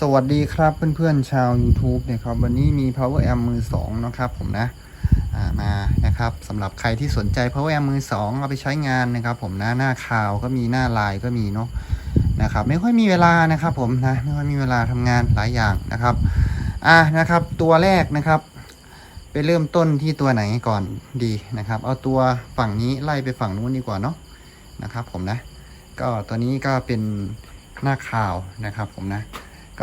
สวัสดีครับเพื่อนๆชาว YouTube นะครับวันนี้มี Power Amp มือ2นะครับผมนะามานะครับสำหรับใครที่สนใจ Power Amp มือ2เอาไปใช้งานนะครับ ผมนะหน้าข่าวก็มีหน้าไลน์ก็มีเนาะนะครับไม่ค่อยมีเวลานะครับผมนะไม่ค่อยมีเวลาทำงานหลายอย่างนะครับอะนะครับตัวแรกนะครับ ไปเริ่มต้นที่ตัวไหนก่อนดีนะครับ เอาตัวฝั่งนี้ไล่ไปฝั่งนู้นดีกว่าเนาะนะครับผมนะ ก็ตัวนี้ก็เป็นหน้าข่าวนะครับผมนะ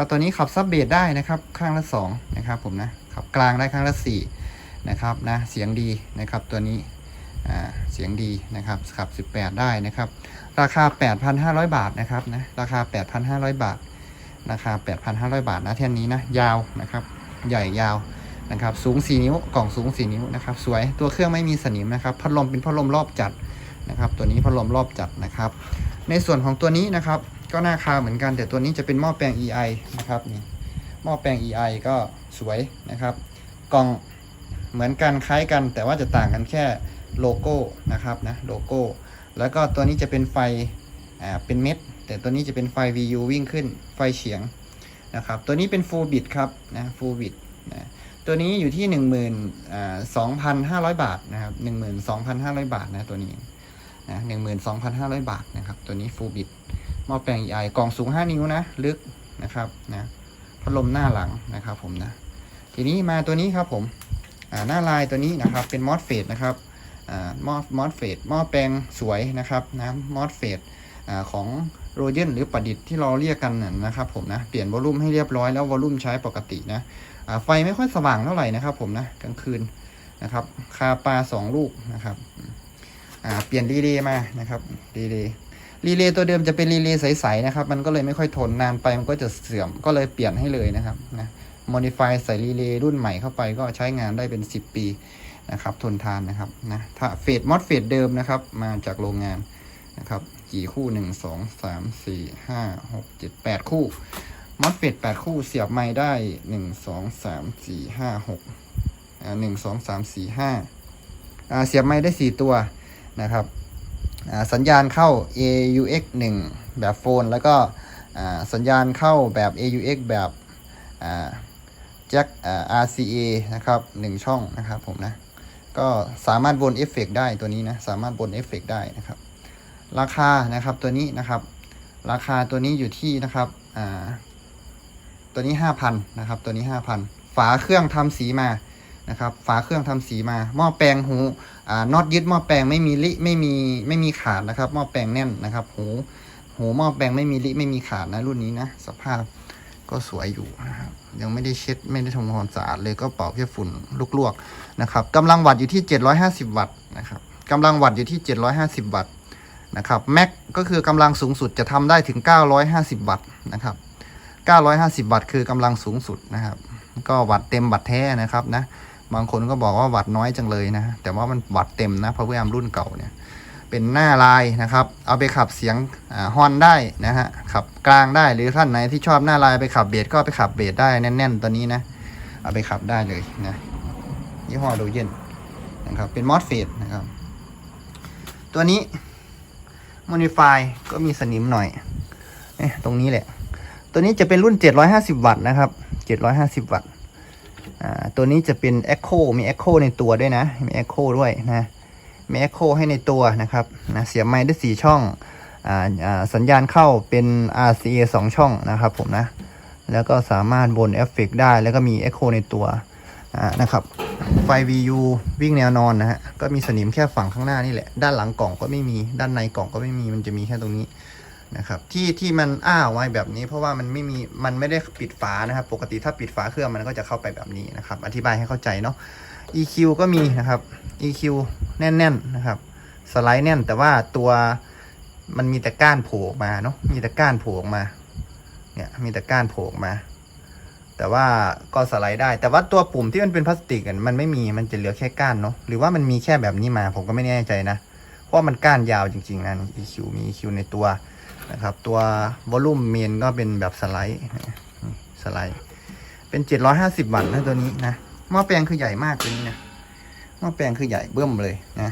ก็ตัวนี้ขับซับเบสได้นะครับข้างละ2นะครับผมนะขับกลางได้ข้างละ4นะครับนะเสียงดีนะครับตัวนี้เสียงดีนะครับขับ 18 ได้นะครับ ราคา 8,500 บาทนะครับนะราคา 8,500 บาทราคา 8,500 บาทนะแท่นนี้นะยาวนะครับใหญ่ยาวนะครับสูง 4 นิ้วกล่องสูง 4 นิ้วนะครับสวยตัวเครื่องไม่มีสนิมนะครับพัดลมเป็นพัดลมรอบจัดนะครับตัวนี้พัดลมรอบจัดนะครับ ในส่วนของตัวนี้นะครับ ก็หน้าคาเหมือนกัน แต่ตัวนี้จะเป็นหม้อแปลง EI นะครับนี่หม้อแปลง EI ก็สวยนะครับ กล่องเหมือนกันคล้ายกัน แต่ว่าจะต่างกันแค่โลโก้นะครับนะโลโก้ แล้วก็ตัวนี้จะเป็นไฟอ่าเป็นเม็ด แต่ตัวนี้จะเป็นไฟ VU วิ่งขึ้นไฟเฉียงนะครับ ตัวนี้เป็น Full Bit ครับนะ Full Bit นะตัวนี้อยู่ที่ 12,500 บาทนะครับ 12,500 บาทนะตัวนี้นะหนึ่งหมื่นสองพันห้าร้อยบาทนะครับ ตัวนี้ฟูบิด หม้อแปลง EI กล่องสูง 5 นิ้วนะ ลึกนะครับนะพัดลมหน้าหลังนะครับผมนะ ทีนี้มาตัวนี้ครับผมหน้าลายตัวนี้นะครับเป็นมอสเฟดนะครับมอสมอสเฟดหม้อแปลงสวยนะครับนะมอสเฟดของโรเจนหรือประดิษฐ์ที่เราเรียกกันนะครับผมนะเปลี่ยนวอลลุ่มให้เรียบร้อยแล้ววอลลุ่มใช้ปกตินะไฟไม่ค่อยสว่างเท่าไหร่นะครับผมนะกลางคืนนะครับคาปลาสองลูกนะครับเปลี่ยนรีเลย์มานะครับรีเลย์ รีเลย์ตัวเดิมจะเป็นรีเลย์ใสๆนะครับ มันก็เลยไม่ค่อยทนนานไปมันก็จะเสื่อมก็เลยเปลี่ยนให้เลยนะครับนะ modify ใส่รีเลย์รุ่นใหม่เข้าไปก็ใช้งานได้เป็น 10 ปีนะครับ ทนทานนะครับนะถ้าเฟดมอดเฟดเดิมนะครับ มาจากโรงงานนะครับกี่คู่ 1 2 3 4 5 6 7 8 คู่มอดเฟด8คู่เสียบไม้ได้ 1 2 3 4 5 6อ่า1 2 3 4 5อ่าเสียบไม้ได้ 4 ตัวนะครับ สัญญาณเข้า AUX 1 แบบโฟน แล้วก็สัญญาณเข้าแบบ AUX แบบแจ็ค RCA นะครับ1ช่องนะครับผมนะก็สามารถวนเอฟเฟกได้ตัวนี้นะสามารถวนเอฟเฟกได้นะครับ ราคานะครับตัวนี้นะครับ ราคาตัวนี้อยู่ที่นะครับตัวนี้ 5,000นะครับตัวนี้ 5,000 ฝาเครื่องทำสีมา นะครับฝาเครื่องทำสีมาหม้อแปลงหูน็อตยึดหม้อแปลงไม่มีลิไม่มีไม่มีขาดนะครับหม้อแปลงแน่นนะครับหูหูหม้อแปลงไม่มีลิไม่มีขาดนะรุ่นนี้นะสภาพก็สวยอยู่นะครับยังไม่ได้เช็ดไม่ได้ทำความสะอาดเลยก็เป่าแค่ฝุ่นลวกๆนะครับกำลังวัตต์อยู่ที่ 750 วัตต์นะครับกำลังวัตต์อยู่ที่ 750 วัตต์นะครับแม็กก็คือกำลังสูงสุดจะทำได้ถึง 950 วัตต์นะครับ950 วัตต์คือกำลังสูงสุดนะครับ ก็วัตต์เต็มวัตต์แท้นะครับนะ บางคนก็บอกว่าวัดน้อยจังเลยนะ แต่ว่ามันวัดเต็มนะพาวเวอร์แอมรุ่นเก่าเนี่ย เป็นหน้าลายนะครับ เอาไปขับเสียงฮอนได้นะฮะ ขับกลางได้หรือท่านไหนที่ชอบหน้าลายไปขับเบสก็ไปขับเบสได้แน่นๆตัวนี้นะ เอาไปขับได้เลยนะ ยี่ห้อโดเยนนะครับ เป็นมอสเฟดนะครับ ตัวนี้ Modify ก็มีสนิมหน่อยเอ๊ะตรงนี้แหละ ตัวนี้จะเป็นรุ่น 750 วัตต์นะครับ 750 วัตต์ ตัวนี้จะเป็น Echo มี Echo ในตัวด้วยนะ มี Echo ด้วยนะมี Echo ให้ในตัวนะครับนะเสียบไม้ได้ 4 ช่องอ่าอ่าสัญญาณเข้าเป็น RCA 2 ช่องนะครับผมนะ แล้วก็สามารถบนเอฟเฟกได้แล้วก็มี Echo ในตัวนะครับ ไฟ VU วิ่งแนวนอนนะฮะ ก็มีสนิมแค่ฝั่งข้างหน้านี่แหละ ด้านหลังกล่องก็ไม่มี ด้านในกล่องก็ไม่มี มันจะมีแค่ตรงนี้ นะครับที่ที่มันอ้าไว้แบบนี้ เพราะว่ามันไม่มีมันไม่ได้ปิดฝานะครับ ปกติถ้าปิดฝาเครื่องมันก็จะเข้าไปแบบนี้นะครับ อธิบายให้เข้าใจเนาะ EQ ก็มีนะครับ EQ แน่นๆนะครับ สไลด์แน่นแต่ว่าตัวมันมีแต่ก้านโผล่ออกมาเนาะมีแต่ก้านโผล่ออกมาเนี่ยมีแต่ก้านโผล่ออกมา แต่ว่าก็สไลด์ได้ แต่ว่าตัวปุ่มที่มันเป็นพลาสติกมันไม่มีมันจะเหลือแค่ก้านเนาะหรือว่ามันมีแค่แบบนี้มาผมก็ไม่แน่ใจนะเพราะมันก้านยาวจริงๆนะ EQ มี EQ ในตัว นะครับ ตัววอลลุ่มเมนก็เป็นแบบสไลด์สไลด์ เป็น750วัตต์นะตัวนี้นะหม้อแปลงคือใหญ่มากตัวนี้นะหม้อแปลงคือใหญ่เบิ่มเลยนะ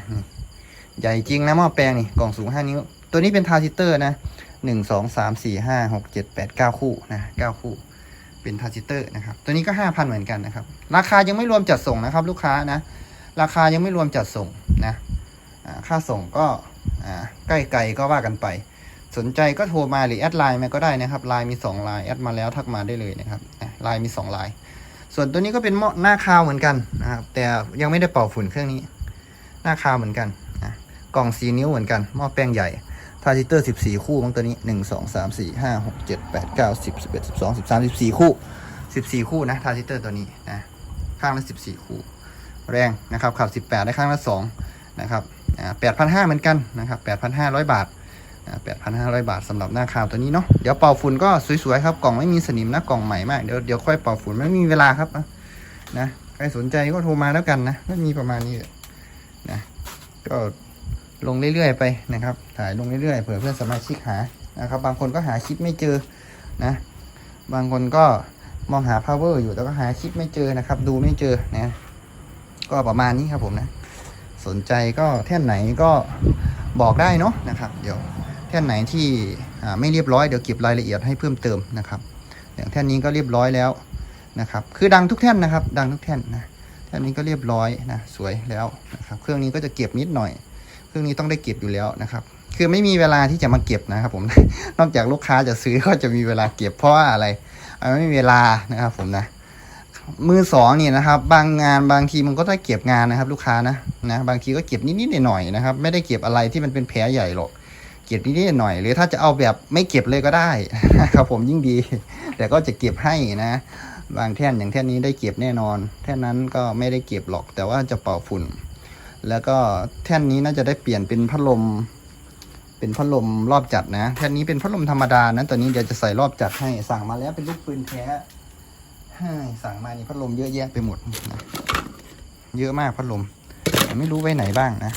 ใหญ่จริงนะหม้อแปลงนี่กล่องสูง5นิ้ว ตัวนี้เป็นทาร์ซิเตอร์นะ1 2 3 4 5 6 7 8 9คู่นะ9คู่ เป็นทาจิเตอร์นะครับ ตัวนี้ก็5,000เหมือนกันนะครับ ราคายังไม่รวมจัดส่งนะครับ ลูกค้านะ ราคายังไม่รวมจัดส่งนะค่าส่งก็ใกล้ไกลก็ว่ากันไป สนใจก็โทรมาหรือแอดไลน์มาก็ได้นะครับไลน์มี2ไลน์แอดมาแล้วทักมาได้เลยนะครับไลน์มี2ไลน์ส่วนตัวนี้ก็เป็นหม้อหน้าคาวเหมือนกันนะครับ แต่ยังไม่ได้เป่าฝุ่นเครื่องนี้ หน้าคาวเหมือนกันนะกล่องสีนิ้วเหมือนกันหม้อแป้งใหญ่ทาร์จิเตอร์ 14 คู่ของตัวนี้ 1 2 3 4 5 6 7 8 9 10 11 12 13 14 คู่ 14 คู่นะทาร์จิเตอร์ตัวนี้นะข้างละ 14 คู่ แรงนะครับขับ 18 ได้ข้างละ 2 นะครับ8,500เหมือนกันนะครับ8,500 บาท 8,500 บาทสำหรับหน้าคาวตัวนี้เนาะเดี๋ยวเป่าฝุ่นก็สวยๆครับกล่องไม่มีสนิมนะกล่องใหม่มากเดี๋ยวเดี๋ยวค่อยเป่าฝุ่นไม่มีเวลาครับนะนะใครสนใจก็โทรมาแล้วกันนะไม่มีประมาณนี้นะก็ลงเรื่อยๆไปนะครับ ถ่ายลงเรื่อยๆเผื่อเพื่อนสมาชิกหานะครับ บางคนก็หาคลิปไม่เจอนะ บางคนก็มองหา power อยู่แต่ก็หาคลิปไม่เจอนะครับ ดูไม่เจอนะก็ประมาณนี้ครับผมนะ สนใจก็แท่นไหนก็บอกได้เนาะนะครับ เดี๋ยว แท่นไหนที่ไม่เรียบร้อยเดี๋ยวเก็บรายละเอียดให้เพิ่มเติมนะครับอย่างแท่นนี้ก็เรียบร้อยแล้วนะครับ คือดังทุกแท่นนะครับ ดังทุกแท่นนะแท่นนี้ก็เรียบร้อยนะสวยแล้วนะครับเครื่องนี้ก็จะเก็บนิดหน่อย เครื่องนี้ต้องได้เก็บอยู่แล้วนะครับ คือไม่มีเวลาที่จะมาเก็บนะครับผม นอกจากลูกค้าจะซื้อก็จะมีเวลาเก็บเพราะว่าอะไรไม่มีเวลานะครับผมนะมือสองนี่นะครับ บางงานบางทีมันก็ได้เก็บงานนะครับ ลูกค้านะนะบางทีก็เก็บนิดๆหน่อยๆนะครับ ไม่ได้เก็บอะไรที่มันเป็นแผลใหญ่หรอก เก็บนิดๆหน่อย หรือถ้าจะเอาแบบไม่เก็บเลยก็ได้ครับผมยิ่งดี แต่ก็จะเก็บให้นะบางแท่นอย่างแท่นนี้ได้เก็บแน่นอน แท่นนั้นก็ไม่ได้เก็บหรอก แต่ว่าจะเป่าฝุ่น แล้วก็แท่นนี้น่าจะได้เปลี่ยนเป็นพัดลม เป็นพัดลมรอบจัดนะ แท่นนี้เป็นพัดลมธรรมดานะตอนนี้เดี๋ยวจะใส่รอบจัดให้สั่งมาแล้วเป็นลูกปืนแท้สั่งมานี่พัดลมเยอะแยะไปหมดนะเยอะมากพัดลม ไม่รู้ไว้ไหนบ้างนะ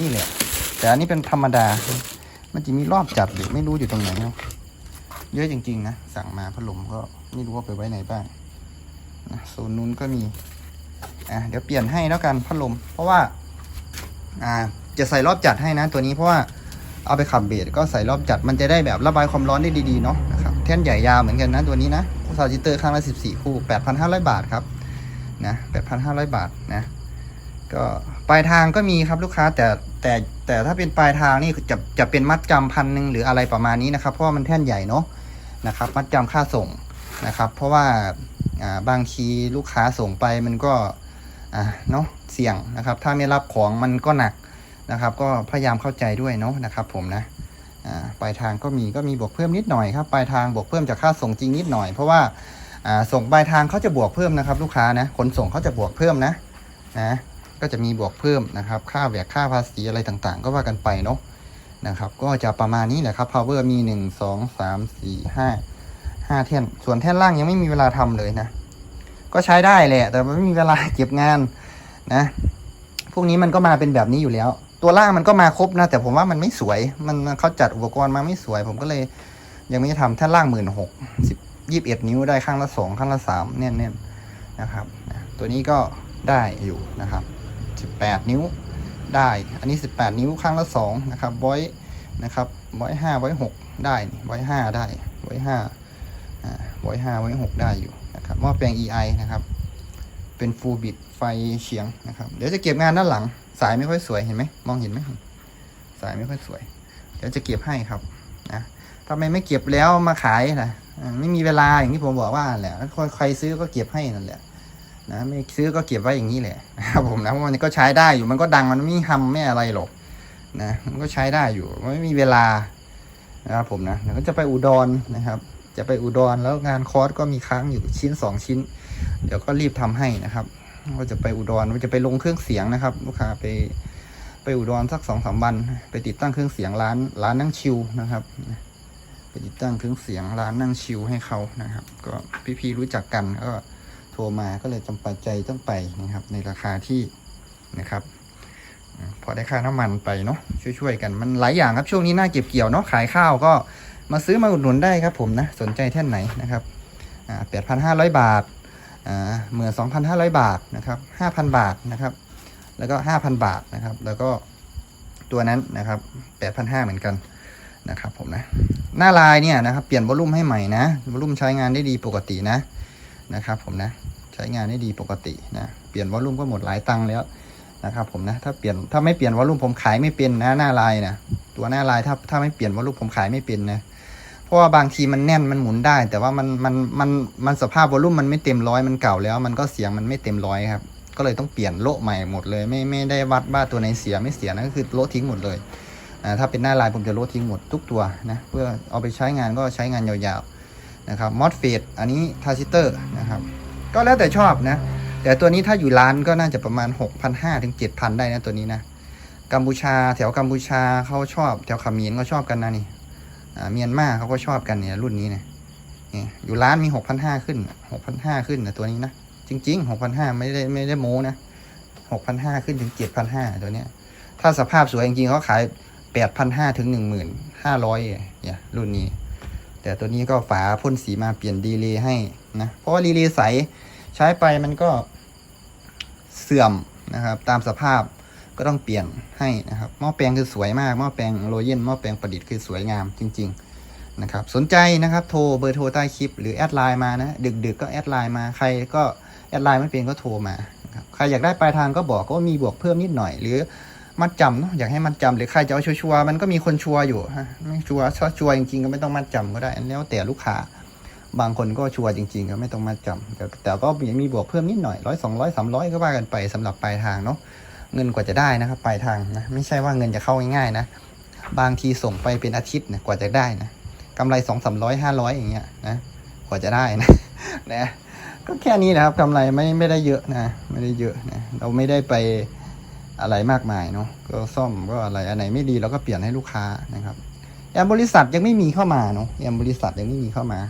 นี่แหละแต่อันนี้เป็นธรรมดา มันจะมีรอบจัดหรือไม่รู้อยู่ตรงไหนเนาะเยอะจริงๆนะ สั่งมาพัดลมก็ไม่รู้ว่าไปไว้ไหนบ้างนะโซนนู้นก็มีอะเดี๋ยวเปลี่ยนให้แล้วกันพัดลม เพราะว่า อ่า จะใส่รอบจัดให้นะ ตัวนี้เพราะว่าเอาไปขับเบสก็ใส่รอบจัดมันจะได้แบบระบายความร้อนได้ดีๆเนาะนะครับแท่นใหญ่ยาวเหมือนกันนะตัวนี้นะซาจิเตอร์ข้างละ14 คู่ 8,500 บาทครับนะ8,500 บาทนะ ก็ปลายทางก็มีครับลูกค้าแต่แต่แต่ถ้าเป็นปลายทางนี่จะจะเป็นมัดจำพันหนึ่งหรืออะไรประมาณนี้นะครับ เพราะว่ามันแท่นใหญ่เนาะนะครับ มัดจำค่าส่งนะครับ เพราะว่าบางทีลูกค้าส่งไปมันก็เนาะเสี่ยงนะครับ ถ้าไม่รับของมันก็หนักนะครับ ก็พยายามเข้าใจด้วยเนาะนะครับผมนะปลายทางก็มีก็มีบวกเพิ่มนิดหน่อยครับปลายทางบวกเพิ่มจากค่าส่งจริงนิดหน่อย เพราะว่าอ่าส่งปลายทางเขาจะบวกเพิ่มนะครับ ลูกค้านะขนส่งเขาจะบวกเพิ่มนะนะ ก็จะมีบวกเพิ่มนะครับ ค่าแวกค่าภาษีอะไรต่างๆ ก็ว่ากันไปเนาะนะครับ ก็จะประมาณนี้แหละครับ power มี 1 2 3 4 5 5แท่นส่วนแท่นล่างยังไม่มีเวลาทำเลยนะ ก็ใช้ได้แหละ แต่ไม่มีเวลาเก็บงานนะ พวกนี้มันก็มาเป็นแบบนี้อยู่แล้ว ตัวล่างมันก็มาครบนะ แต่ผมว่ามันไม่สวย มันเขาจัดอุปกรณ์มาไม่สวย ผมก็เลยยังไม่ได้ทำแท่นล่างหมื่นหกสิบยี่สิบเอ็ดนิ้วได้ข้างละสองข้างละสามแน่นๆนะครับ ตัวนี้ก็ได้อยู่นะครับ 18 นิ้วได้ อันนี้ 18 นิ้วข้างละ2นะครับบอยนะครับบอย5บอย6ได้นี่บอย5ได้บอย5อ่าบอย5บอย6ได้อยู่นะครับหม้อแปลง EI นะครับ เป็นฟูลบิดไฟเฉียงนะครับ เดี๋ยวจะเก็บงานด้านหลัง สายไม่ค่อยสวยเห็นไหมมองเห็นไหมสายไม่ค่อยสวย เดี๋ยวจะเก็บให้ครับนะทำไมไม่เก็บแล้วมาขายนะอ่าไม่มีเวลาอย่างที่ผมบอกว่าแหละใครซื้อก็เก็บให้นั่นแหละ นะไม่ซื้อก็เก็บไว้อย่างนี้แหละนะครับผมนะเพราะมันก็ใช้ได้อยู่มันก็ดังมันไม่ทำไม่อะไรหรอกนะมันก็ใช้ได้อยู่ไม่มีเวลานะครับผมนะเดี๋ยวก็จะไปอุดรนะครับ จะไปอุดรแล้วงานคอร์สก็มีค้างอยู่ชิ้นสองชิ้น เดี๋ยวก็รีบทำให้นะครับ ก็จะไปอุดรจะไปลงเครื่องเสียงนะครับ ลูกค้าไปไปอุดรสักสองสามวัน ไปติดตั้งเครื่องเสียงร้านร้านนั่งชิวนะครับไปติดตั้งเครื่องเสียงร้านนั่งชิวให้เขานะครับ ก็พี่ๆรู้จักกันก็ โทรมาก็เลยจำปัจใจต้องไปนะครับ ในราคาที่นะครับพอได้ค่าน้ำมันไปเนาะช่วยๆกันมันหลายอย่างครับช่วงนี้น่าเก็บเกี่ยวเนาะขายข้าวก็มาซื้อมาอุดหนุนได้ครับผมนะสนใจแท่นไหนนะครับแปดพันห้าร้อยบาทอ่าหมื่นสองพันห้าร้อยบาทนะครับห้าพันบาทนะครับ แล้วก็ห้าพันบาทนะครับ แล้วก็ตัวนั้นนะครับแปดพันห้าเหมือนกันนะครับผมนะหน้าลายเนี่ยนะครับเปลี่ยนวอลลุ่มให้ใหม่นะวอลลุ่มใช้งานได้ดีปกตินะ นะครับผมนะใช้งานได้ดีปกตินะเปลี่ยนวอลลุ่มก็หมดหลายตังค์แล้วนะครับผมนะถ้าเปลี่ยนถ้าไม่เปลี่ยนวอลลุ่มผมขายไม่เป็นนะหน้าลายนะตัวหน้าลายถ้าถ้าไม่เปลี่ยนวอลลุ่มผมขายไม่เป็นนะเพราะว่าบางทีมันแน่นมันหมุนได้ แต่ว่ามันมันมันมันสภาพวอลลุ่มมันไม่เต็มร้อยมันเก่าแล้ว มันก็เสียงมันไม่เต็มร้อยครับก็เลยต้องเปลี่ยนโละใหม่หมดเลย ไม่ไม่ได้วัดว่าตัวไหนเสียไม่เสียนะก็คือโละทิ้งหมดเลยอ่าถ้าเป็นหน้าลายผมจะโละทิ้งหมดทุกตัวนะเพื่อเอาไปใช้งานก็ใช้งานยาวๆ นะครับมอสเฟตอันนี้ทาซิเตอร์นะครับ ก็แล้วแต่ชอบนะ แต่ตัวนี้ถ้าอยู่ร้านก็น่าจะประมาณ 6,500ถึง7,000 ได้นะตัวนี้นะกัมพูชาแถวกัมพูชาเขาชอบ แถวเขมรก็ชอบกันนะนี่อ่าเมียนมาเขาก็ชอบกันเนี่ยรุ่นนี้เนี่ยอยู่ร้านมี 6,500 ขึ้น 6,500 ขึ้นนะตัวนี้นะ จริง ๆ 6,500 ไม่ได้ไม่ได้โม้นะ 6,500 ขึ้นถึง 7,500 ตัวเนี้ย ถ้าสภาพสวยจริงๆเขาขาย 8,500 ถึง 1,500เนี่ยรุ่นนี้ แต่ตัวนี้ก็ฝาพ่นสีมาเปลี่ยนดีเลย์ให้นะเพราะว่าดีเลย์ใสใช้ไปมันก็เสื่อมนะครับตามสภาพก็ต้องเปลี่ยนให้นะครับหม้อแปลงคือสวยมากหม้อแปลงโรเยนหม้อแปลงประดิษฐ์คือสวยงามจริง ๆนะครับ สนใจนะครับโทรเบอร์โทรใต้คลิปหรือแอดไลน์มานะดึกๆก็แอดไลน์มาใครก็แอดไลน์ไม่เป็นก็โทรมาครับใครอยากได้ปลายทางก็บอกก็มีบวกเพิ่มนิดหน่อย หรือ มัดจำเนาะอยากให้มัดจำหรือใครจะเอาชัวร์มันก็มีคนชัวร์อยู่ฮะไม่ชัวร์ถ้าชัวร์จริงๆก็ไม่ต้องมัดจำก็ได้แล้วแต่ลูกค้าบางคนก็ชัวร์จริงๆก็ไม่ต้องมาจำแต่แต่ก็มีบวกเพิ่มนิดหน่อยร้อยสองร้อยสามร้อยก็ว่ากันไปสำหรับปลายทางเนาะเงินกว่าจะได้นะครับปลายทางนะไม่ใช่ว่าเงินจะเข้าง่ายๆนะบางทีส่งไปเป็นอาทิตย์นะกว่าจะได้นะกำไรสองสามร้อยห้าร้อยอย่างเงี้ยนะกว่าจะได้นะนะก็แค่นี้นะครับกำไรไม่ไม่ได้เยอะนะ ไม่ได้เยอะนะเราไม่ได้ไป อะไรมากมายเนาะก็ซ่อมก็อะไรอันไหนไม่ดีเราก็เปลี่ยนให้ลูกค้านะครับแอมบริษัทยังไม่มีเข้ามาเนาะแอมบริษัทยังไม่มีเข้ามา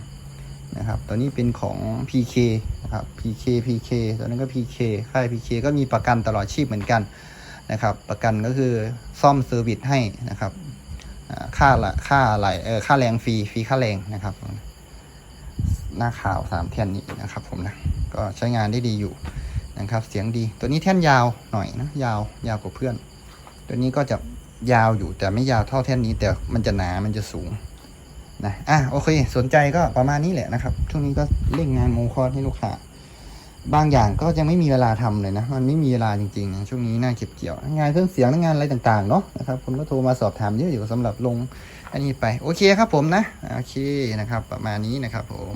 นะครับตัวนี้เป็นของ PK นะครับ PK PK ตัวนั้นก็ PK ค่าย PK ก็มีประกันตลอดชีพเหมือนกันนะครับ ประกันก็คือซ่อมเซอร์วิสให้นะครับค่าละค่าอะไรเออค่าแรงฟรีฟรีค่าแรงนะครับ หน้าข่าวสามแท่นนี้นะครับผมนะก็ใช้งานได้ดีอยู่ นะครับ เสียงดีตัวนี้แท่นยาวหน่อยนะยาวยาวกว่าเพื่อน ตัวนี้ก็จะยาวอยู่แต่ไม่ยาวเท่าแท่นนี้ แต่มันจะหนามันจะสูงนะอะโอเค สนใจก็ประมาณนี้แหละนะครับ ช่วงนี้ก็เร่งงานโมคอร์ให้ลูกค้าบางอย่างก็ยังไม่มีเวลาทำเลยนะ มันไม่มีเวลาจริงๆนะช่วงนี้น่าเก็บเกี่ยว งานเครื่องเสียงงานอะไรต่างๆ เนาะนะครับคนก็โทรมาสอบถามเยอะอยู่สำหรับลงอันนี้ไป โอเคครับผมนะ โอเคนะครับ ประมาณนี้นะครับผม